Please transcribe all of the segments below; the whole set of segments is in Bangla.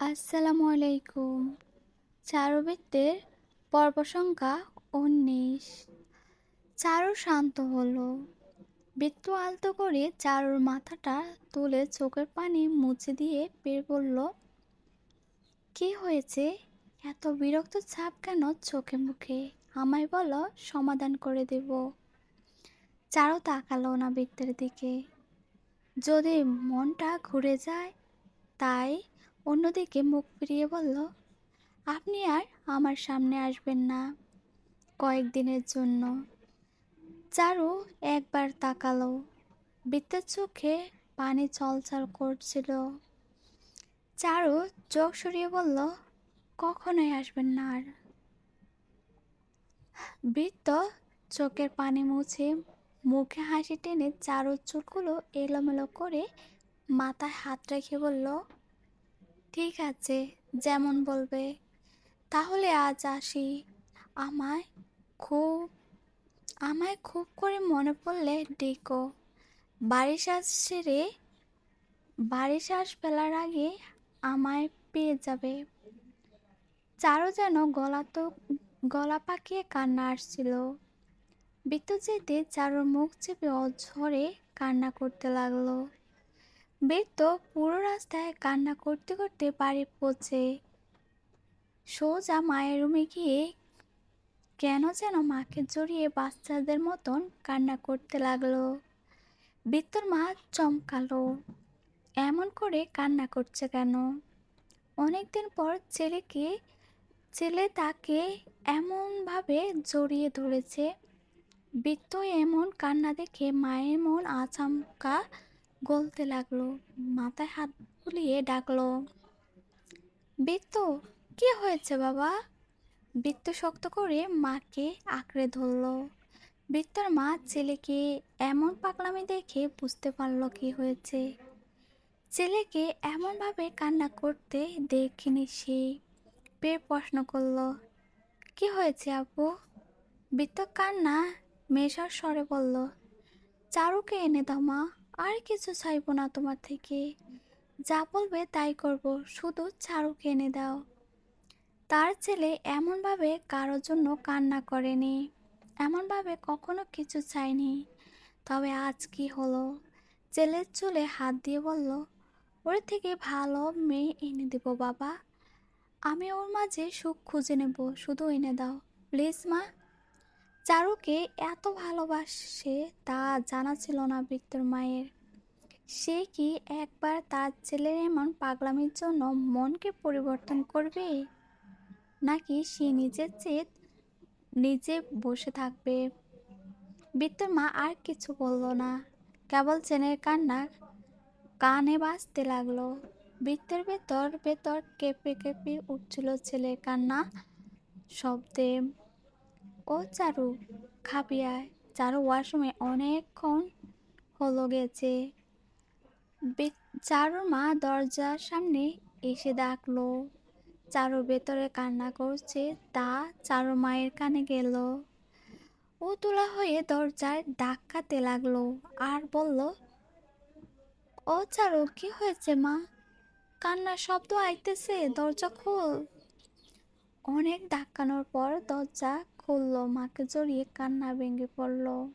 আসসালামু আলাইকুম। চারুবৃত্তের পর্ব সংখ্যা উনিশ। চারু শান্ত হলো। বৃত্ত আলতো করে চারুর মাথাটা তুলে চোখের পানি মুছে দিয়ে বের বলল, কি হয়েছে? এত বিরক্ত ছাপ কেন চোখে মুখে? আমায় বলো, সমাধান করে দেব। চারু তাকালো না বৃত্তের দিকে। যদি মনটা ঘুরে যায়, তাই অন্যদিকে মুখ ফিরিয়ে বলল, আপনি আর আমার সামনে আসবেন না কয়েকদিনের জন্য। চারু একবার তাকালো বৃত্তের চোখে পানি চলচল করছিল। চারু চোখ সরিয়ে বলল, কখনোই আসবেন না আর। বৃত্ত চোখের পানি মুছে মুখে হাসি টেনে চারুর চুলগুলো এলোমেলো করে মাথায় হাত রেখে বলল ঠিক আছে, যেমন বলবে। তাহলে আজ আসি। আমায় খুব আমায় খুব করে মনে পড়লে ডেকো। বাড়ি শ্বাস সেরে বাড়ি শ্বাস ফেলার আগে আমায় পেয়ে যাবে। চারও যেন গলা তো, গলা পাকিয়ে কান্না আসছিল। বিদ্যুৎ যেতে চারুর মুখ চেপে অঝরে কান্না করতে লাগল। বৃত্ত পুরো রাস্তায় কান্না করতে করতে বাড়ি পৌঁছে। সোজা মায়ের রুমে গিয়ে কেন যেন মাকে জড়িয়ে বাচ্চাদের মতন কান্না করতে লাগল। বৃত্তর মা চমকালো, এমন করে কান্না করছে কেন? অনেকদিন পর ছেলেকে, ছেলে তাকে এমনভাবে জড়িয়ে ধরেছে। বৃত্ত এমন কান্না দেখে মায়ের মন আচমকা গলতে লাগল, মাথায় হাত বুলিয়ে ডাকলো বৃত্ত কি হয়েছে বাবা? বৃত্ত শক্ত করে মাকে আঁকড়ে ধরলো। বৃত্তর মা ছেলেকে এমন পাগলামি দেখে বুঝতে পারল কি হয়েছে। ছেলেকে এমনভাবে কান্না করতে দেখিনি সে। পেয়ে প্রশ্ন করল, কি হয়েছে আপু? বৃত্ত কান্না মেশার স্বরে বলল, চারুকে এনে দাও মা। আর কিছু চাইব না তোমার থেকে। যা বলবে তাই করব, শুধু চারুকে এনে দাও। তার ছেলে এমনভাবে কারোর জন্য কান্না করেনি, এমনভাবে কখনো কিছু চায়নি। তবে আজ কি হলো? ছেলের চুলে হাত দিয়ে বলল, ওর থেকে ভালো মেয়ে এনে দেব বাবা। আমি ওর মাঝে সুখ খুঁজে নেব, শুধু এনে দাও। প্লিজ মা চারুকে এত ভালোবাসে, তা জানা ছিল না বৃত্তর মায়ের। সে কি একবার তার ছেলের এমন পাগলামির জন্য মনকে পরিবর্তন করবে? নাকি সে নিজের চেত নিজে বসে থাকবে? বৃত্তর মা আর কিছু বলল না। কেবল চেনের কান্না কানে বাজতে লাগল। বৃত্তের ভেতর ভেতর কেঁপে কেঁপে উঠছিল ছেলের কান্না শব্দে। ও চারু খাপিয়ায়। চারু ওয়াশরুমে অনেকক্ষণ হলো গেছে। চারুর মা দরজার সামনে এসে ডাকলো। চারু ভেতরে কান্না করছে, তা চারু মায়ের কানে গেল। ও তোলা হয়ে দরজায় ধাক্কাতে লাগল আর বলল, ও চারু, কি হয়েছে মা? কান্নার শব্দ আইতেছে, দরজা খোল। অনেক ধাক্কানোর পর দরজা খুলল মাকে জড়িয়ে কান্না ভেঙে পড়ল।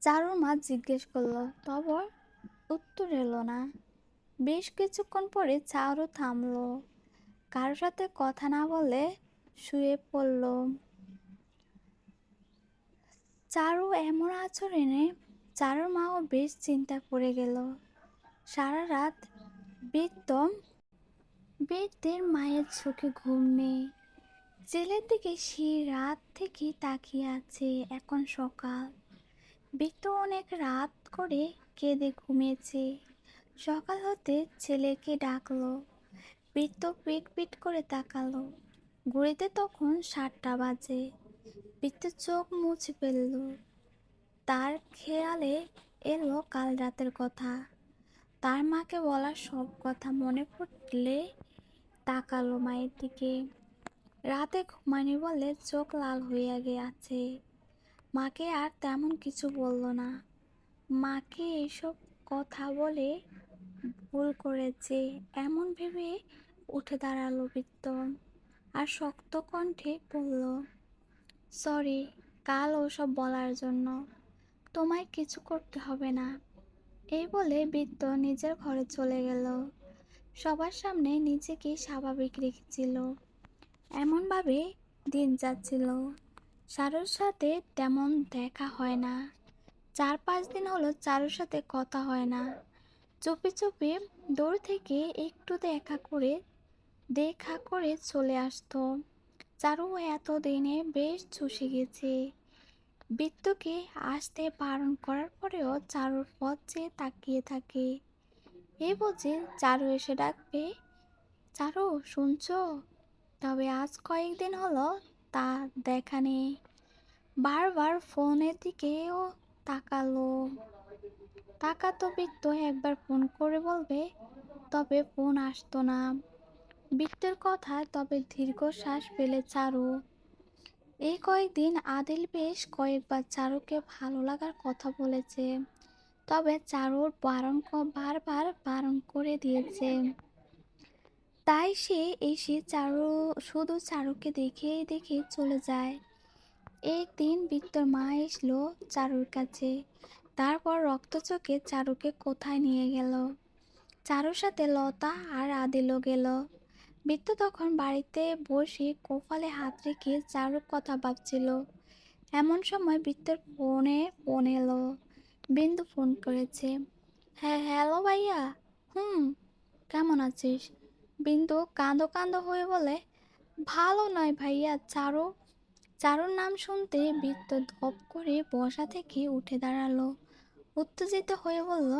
চারুর মা জিজ্ঞেস করল, তবর, উত্তর এলো না? বেশ কিছুক্ষণ পরে চারু থামলো। কারোর সাথে কথা না বলে শুয়ে পড়ল। চারু এমন আচরণে চারুর মাও বেশ চিন্তা পড়ে গেল। সারা রাত বৃত্তম বৃদ্ধের মায়ের চোখে ঘুম নেই। ছেলের দিকে সে রাত থেকে তাকিয়ে আছে এখন সকাল। বৃত্ত অনেক রাত করে কেঁদে ঘুমিয়েছে। সকাল হতে ছেলেকে ডাকলো। বৃত্ত পিট পিট করে তাকালো। ঘুরিতে তখন সাতটা বাজে। বৃত্ত চোখ মুছে ফেলল। তার খেয়ালে এলো কাল রাতের কথা। তার মাকে বলা সব কথা মনে পড়লে তাকালো মায়ের দিকে। রাতে ঘুমায়নি বলে চোখ লাল হয়ে গিয়েছে। মাকে আর তেমন কিছু বলল না। মাকে এসব কথা বলে ভুল করেছে, এমন ভেবে উঠে দাঁড়াল বৃত্ত আর শক্ত কণ্ঠে বলল, সরি, কাল ওসব বলার জন্য। তোমায় কিছু করতে হবে না। এই বলে বৃত্ত নিজের ঘরে চলে গেল। সবার সামনে নিজেকে স্বাভাবিক রেখেছিল। এমনভাবে দিন যাচ্ছিল। চারুর সাথে তেমন দেখা হয় না। চার পাঁচ দিন হলো চারুর সাথে কথা হয় না। চুপি চুপি দূর থেকে একটু দেখা করে দেখা করে চলে আসতো। চারু এতদিনে বেশ চুষে গেছে। বৃত্তকে আসতে বারণ করার পরেও চারুর পথ চেয়ে তাকিয়ে থাকে। এ বুঝে চারু এসে ডাকবে, চারু, শুনছো? তবে আজ কয়েকদিন হলো তা দেখা নেই। বারবার ফোনের দিকেও তাকালো। তাকাতো বৃত্ত একবার ফোন করে বলবে, তবে ফোন আসতো না। বৃত্তের কথায় তবে দীর্ঘশ্বাস পেলে চারু। এই কয়েকদিন আদিল বেশ কয়েকবার চারুকে ভালো লাগার কথা বলেছে, তবে চারুর বারণ বারবার বারণ করে দিয়েছে। তাই সে এসে চারু, শুধু চারুকে দেখে দেখে চলে যায়। একদিন বৃত্তর মা এসলো চারুর কাছে। তারপর রক্তচোখে চারুকে কোথায় নিয়ে গেল? চারুর সাথে লতা আর আদিলও গেল। বৃত্ত তখন বাড়িতে বসে কপালে হাত রেখে চারুর কথা ভাবছিল। এমন সময় বৃত্তের ফোনে, ফোন এলো। বিন্দু ফোন করেছে হ্যাঁ হ্যালো ভাইয়া। হুম, কেমন আছিস? বিন্দু কাঁদো কাঁদো হয়ে বলে, ভালো নয় ভাইয়া, চারু। চারুর নাম শুনতে বৃত্ত ধপ করে বসা থেকে উঠে দাঁড়াল। উত্তেজিত হয়ে বলল,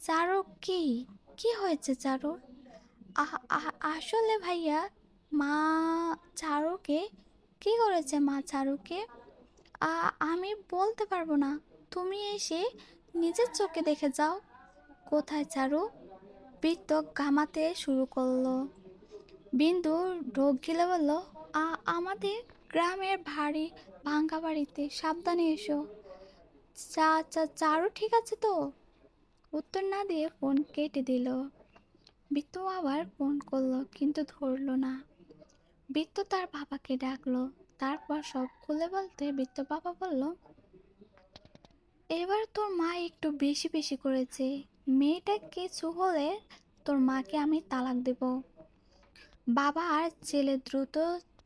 চারু কি? কি হয়েছে চারু? আসলে ভাইয়া, মা চারুকে, কি করেছে মা চারুকে? আমি বলতে পারব না। তুমি এসে নিজের চোখে দেখে যাও। কোথায় চারু? বৃত্ত ঘামাতে শুরু করল। বিন্দু ঢোক গিলে বলল, "আ- আমাদের গ্রামের ভারী ভাঙ্গা বাড়িতে, সাবধানে এসো। চা চা, চারও ঠিক আছে তো? উত্তর না দিয়ে ফোন কেটে দিল। বৃত্ত আবার ফোন করল, কিন্তু ধরলো না। বৃত্ত তার বাবাকে ডাকলো। তারপর সব খুলে বলতে বৃত্ত বাবা বলল, এবার তোর মা একটু বেশি বেশি করেছে। মেয়েটা কিছু হলে তোর মাকে আমি তালাক দেব। বাবা আর ছেলে দ্রুত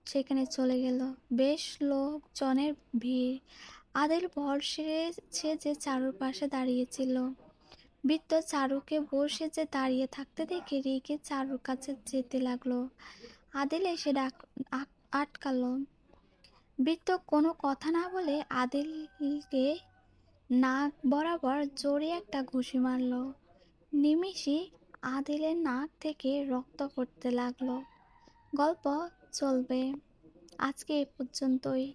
সেখানে চলে গেল। বেশ লোকজনের ভিড়। আদিল ভর সেরে যে চারুর পাশে দাঁড়িয়েছিল। বৃত্ত চারুকে বসে যে দাঁড়িয়ে থাকতে দেখে রেগে চারুর কাছে যেতে লাগল। আদিল এসে ডাক আটকালো। বৃত্ত কোনো কথা না বলে আদিলকে নাক বরাবর জোরে একটা ঘুষি মারল। নিমিষে আদিলের নাক থেকে রক্ত পড়তে লাগল। গল্প চলবে। আজকে এ পর্যন্তই।